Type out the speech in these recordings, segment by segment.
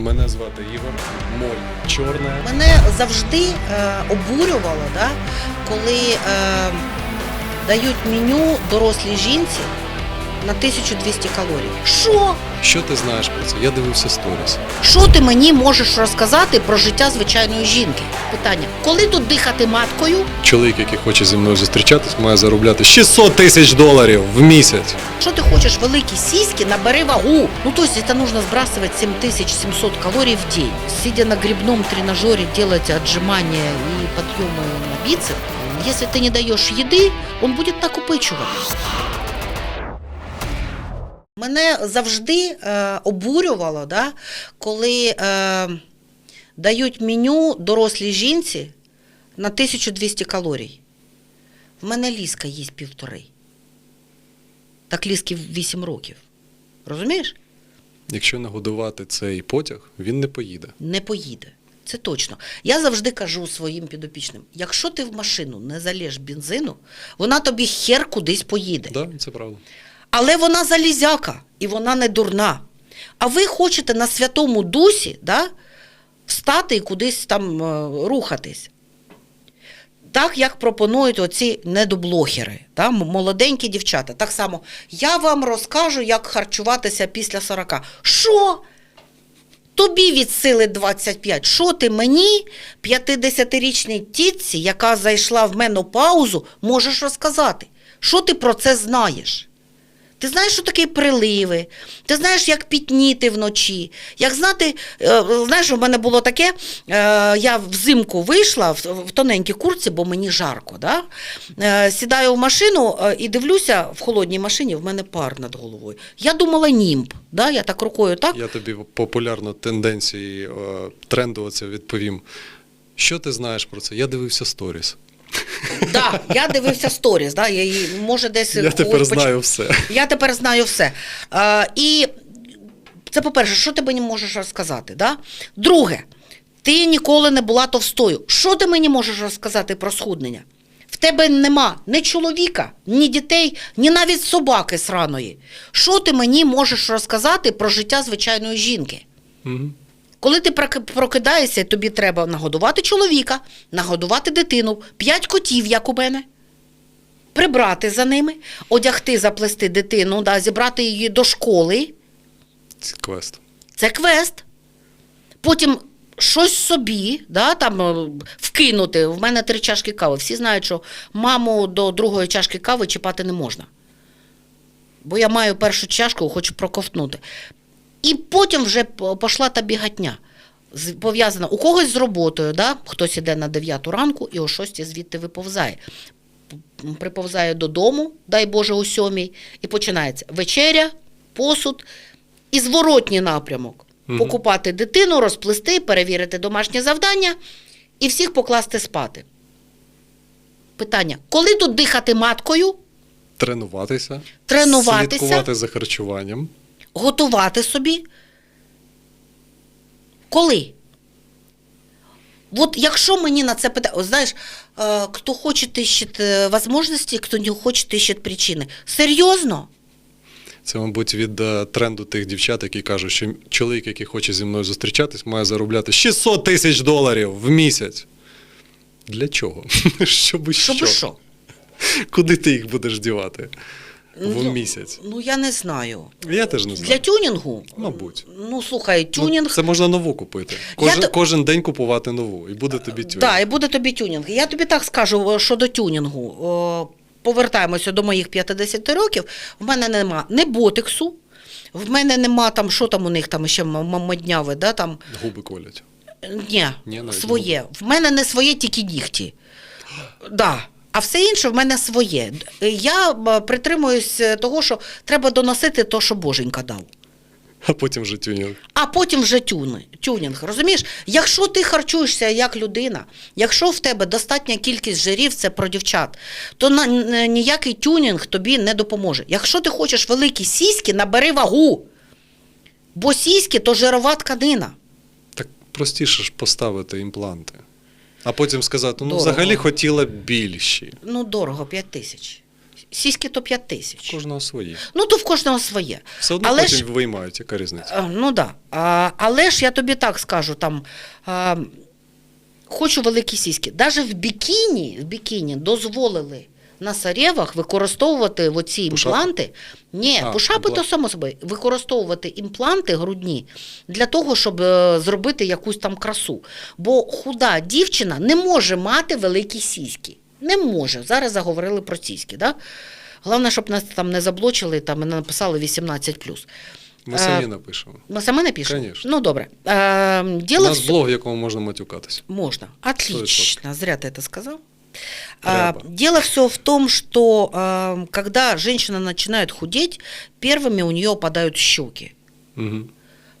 Мене звати Ігор, моль чорна. Мене завжди е, обурювало, да, коли е, дають меню дорослій жінці на 1200 калорій. Що? Що ти знаєш про це? Я дивився сторіс. Що ти мені можеш розказати про життя звичайної жінки? Питання: коли тут дихати маткою? Чоловік, який хоче зі мною зустрічатись, має заробляти 600 тисяч доларів в місяць. Що ти хочеш великі сіськи, набери вагу. Ну, то есть это нужно сбрасывать 7700 калорий в день. Сидя на грибном тренажере, делать отжимания и подъемы на бицеп, если ты не даешь еды, он будет накопичувати. Мене завжди е, обурювало, да, коли е, дають меню дорослій жінці на 1200 калорій. В мене ліска їсть півтори. Так ліски 8 років. Розумієш? Якщо не годувати цей потяг, він не поїде. Не поїде. Це точно. Я завжди кажу своїм підопічним: якщо ти в машину не залєш бензину, вона тобі хер кудись поїде. Да, це правда. Але вона залізяка і вона не дурна. А ви хочете на святому дусі да, встати і кудись там е, рухатись. Так, як пропонують оці недоблогери, да, молоденькі дівчата. Так само, я вам розкажу, як харчуватися після 40. Що? Тобі від сили 25. Що ти мені, 50-річній тітці, яка зайшла в менопаузу, можеш розказати? Що ти про це знаєш? Ти знаєш, що таке приливи, ти знаєш, як пітніти вночі. Як знати, е, знаєш, у мене було таке, е, я взимку вийшла в, тоненькій курці, бо мені жарко. Да? Е, Сідаю в машину і дивлюся, в холодній машині в мене пар над головою. Я думала німб. Да? Я так рукою так. Я тобі популярно тенденції тренду оце відповім. Що ти знаєш про це? Я дивився сторіс. Да, я дивився сторіс, да, я її, може десь Я тепер знаю все. Я тепер знаю все. Е, і це по-перше, що ти мені можеш розказати? Да? Друге, ти ніколи не була товстою. Що ти мені можеш розказати про схуднення? В тебе нема ні чоловіка, ні дітей, ні навіть собаки сраної. Що ти мені можеш розказати про життя звичайної жінки? Угу. Коли ти прокидаєшся, тобі треба нагодувати чоловіка, нагодувати дитину, п'ять котів, як у мене, прибрати за ними, одягти, заплести дитину, да, зібрати її до школи. Це квест. Це квест. Потім щось собі, да, там, е, вкинути. В мене три чашки кави. Всі знають, що маму до другої чашки кави чіпати не можна. Бо я маю першу чашку, хочу проковтнути. І потім вже пішла та бігатня. Пов'язана у когось з роботою, да? хтось іде на 9 ранку і о 6 звідти виповзає. Приповзає додому, дай Боже, о 7, і починається вечеря, посуд і зворотній напрямок. Мгм. Покупати дитину, розплести, перевірити домашнє завдання і всіх покласти спати. Питання: коли тут дихати маткою, Тренуватися, Тренуватися. слідкувати за харчуванням. Готувати собі? Коли? От якщо мені на це питання, знаєш, е, хто хоче ищет е, можливості, хто не хоче ищет причини. Серйозно? Це, мабуть, від е, тренду тих дівчат, які кажуть, що чоловік, який хоче зі мною зустрічатись, має заробляти 600 тисяч доларів в місяць. Для чого? Щоби що? Щоб що? Куди ти їх будеш дівати в Ну, місяць? Ну, я не знаю. Я теж не знаю. Для тюнінгу? Мабуть. Ну, слухай, Ну, тюнінг. це можна нову купити. Кожен, то- кожен день купувати нову, і буде тобі тюнінг. Так, і буде тобі тюнінг. Я тобі так скажу щодо тюнінгу. О, Повертаємося до моїх 50 років. В мене нема не ботексу, в мене нема там, що там у них там ще м- м- модняве, да, там. Губи колять. Ні, Ні, своє. В мене не своє, тільки нігті. Да. А все інше в мене своє. Я притримуюсь е, того, що треба доносити то, що Боженька дав. А потім вже тюнінг. А потім вже тюни, тюнінг. Розумієш, якщо ти харчуєшся як людина, якщо в тебе достатня кількість жирів, це про дівчат, то на, ніякий тюнінг тобі не допоможе. Якщо ти хочеш великі сіськи, набери вагу. Бо сіськи то жирова тканина. Так простіше ж поставити імпланти. А потім сказати, ну Дорого. взагалі хотіла більші. Ну, дорого, 5 тисяч. Сіськи то 5 тисяч. Кожного своє. Ну, то в кожного своє. Все одно Але потім ж- виймають, яка різниця. Ну Ну да. Але ж я тобі так скажу, там а, хочу великі сіськи. Навіть в бікіні, в бікіні дозволили на сарєвах використовувати оці імпланти. Ні, А, пушапи імплант. то само собою. Використовувати імпланти грудні для того, щоб е, зробити якусь там красу. Бо худа дівчина не може мати великі сіськи. Не може. Зараз заговорили про сіськи. Да? Головне, щоб нас там не заблочили там, і не написали 18+. Ми Е, самі напишемо. Ми саме напишемо? Конечно. Ну, добре. Е, У нас в... блог, в якому можна матюкатися. Можно. Отлично. Зря ты это сказал. А, Треба. дело все в том, что а, когда женщина начинает худеть, первыми у нее опадают щеки. Угу.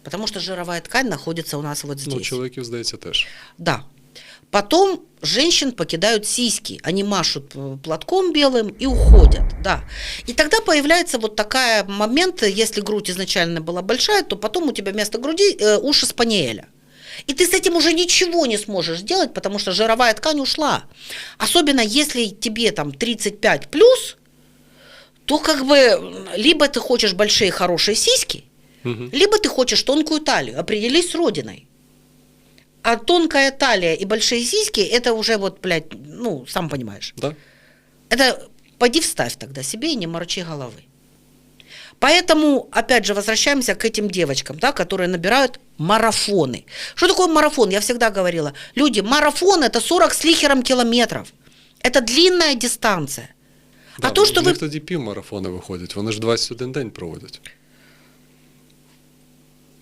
Потому что жировая ткань находится у нас вот здесь. Ну, чоловіків, здається, теж. Да. Потом женщин покидают сиськи. Они машут э, платком белым и уходят. Да. И тогда появляется вот такой момент, если грудь изначально была большая, то потом у тебя вместо груди э, уши спаниеля. И ты с этим уже ничего не сможешь сделать, потому что жировая ткань ушла. Особенно если тебе там 35 плюс, то как бы либо ты хочешь большие хорошие сиськи, Угу. либо ты хочешь тонкую талию. Определись с родиной. А тонкая талия и большие сиськи, это уже вот, блядь, ну, сам понимаешь. Да? Это поди вставь тогда себе и не морочи головы. Поэтому, опять же, возвращаемся к этим девочкам, да, которые набирают марафоны. Что такое марафон? Я всегда говорила, люди, марафон это 40 с лихером километров. Это длинная дистанция. Да, а то, ну, что в вы них тоді півмарафони виходять. Вони ж 21 день проводять.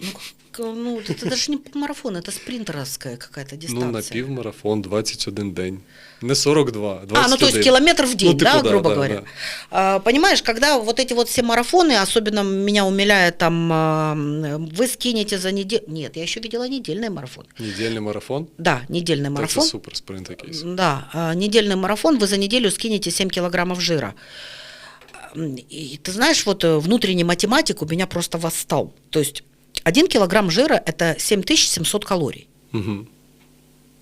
К- Ну, это даже не марафон, это спринтеровская какая-то дистанция. Ну, на півмарафон 21 день. Не 42, 21. А, ну то есть километр в день, Ну, типу, да, да, грубо да, говоря. да. А, понимаешь, когда вот эти вот все марафоны, особенно меня умиляет там, а, вы скинете за неделю. Нет, я еще видела недельный марафон. Недільний марафон. Да, недельный марафон. Це супер спринт якийсь. Да, а, недельный марафон, вы за неделю скинете 7 килограммов жира. И ты знаешь, вот э, внутренний математик у меня просто восстал. То есть 1 килограмм жира – это 7700 калорий. Угу.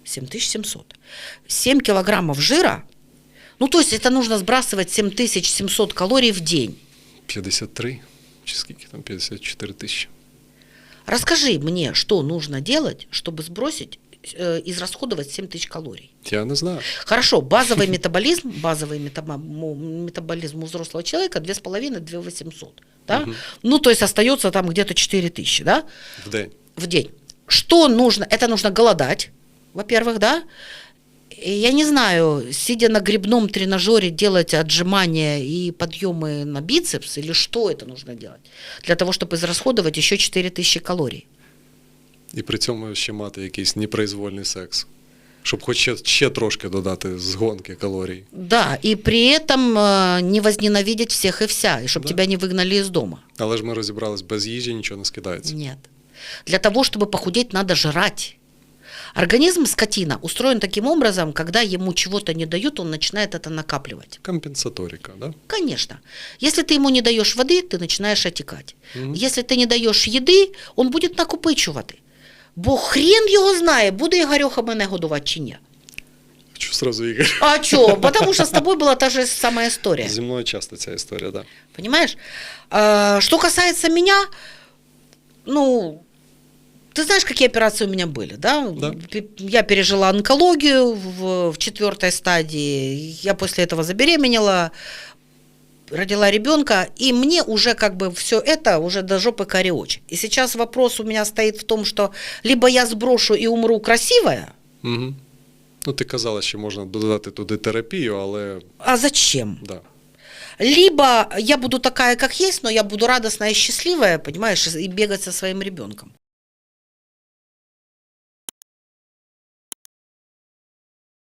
7700. 7 килограммов жира, ну то есть это нужно сбрасывать 7700 калорий в день. 53 чи скільки там 54 тисячі. Расскажи мне, что нужно делать, чтобы сбросить, э, израсходовать 7 тысяч калорий. Я не знаю. Хорошо, базовый метаболизм, базовый метаболизм у взрослого человека 2,5-2,800. Да? Мгм. Ну, то есть остается там где-то 4 тысячи, да? В день. в день. Что нужно? Это нужно голодать, во-первых, да? Я не знаю, сидя на грибном тренажере, делать отжимания и подъемы на бицепс, или что это нужно делать? Для того, чтобы израсходовать еще 4000 калорий. І при цьому ще мати якийсь непроизвольний секс Щоб хоч ще, ще трошки додати з гонки калорій. Да, и при этом э, не возненавидеть всех и вся, и чтобы Да. тебя не выгнали из дома. Але ж ми розібрались, без їжі нічого не скидається. Нет. Для того, чтобы похудеть, надо жрать. Организм скотина устроен таким образом, когда ему чего-то не дают, он начинает это накапливать. Компенсаторика, да? Конечно. Если ты ему не даешь воды, ты начинаешь отекать. Мгм. Если ты не даєш їди, он буде накопичувати. Бо хрен його знає, буде Ігорьоха мене годувати чи ні. Хочу сразу Ігор. А чого? Потому що з тобою була та же сама історія. Зі мною часто ця історія, да. Понимаешь? А, что касается меня, ну, ты знаешь, какие операции у меня были, да? Да. П- Я пережила онкологию в, в четвертой стадии, я после этого забеременела, родила ребенка, и мне уже как бы все это уже до жопы кореочь. И сейчас вопрос у меня стоит в том, что либо я сброшу и умру красивая, Угу. Ну, ти казала, що можна додати туди терапію, але а зачем? да. Либо я буду такая, как есть, но я буду радостная и счастливая, понимаешь, и бегать со своим ребенком.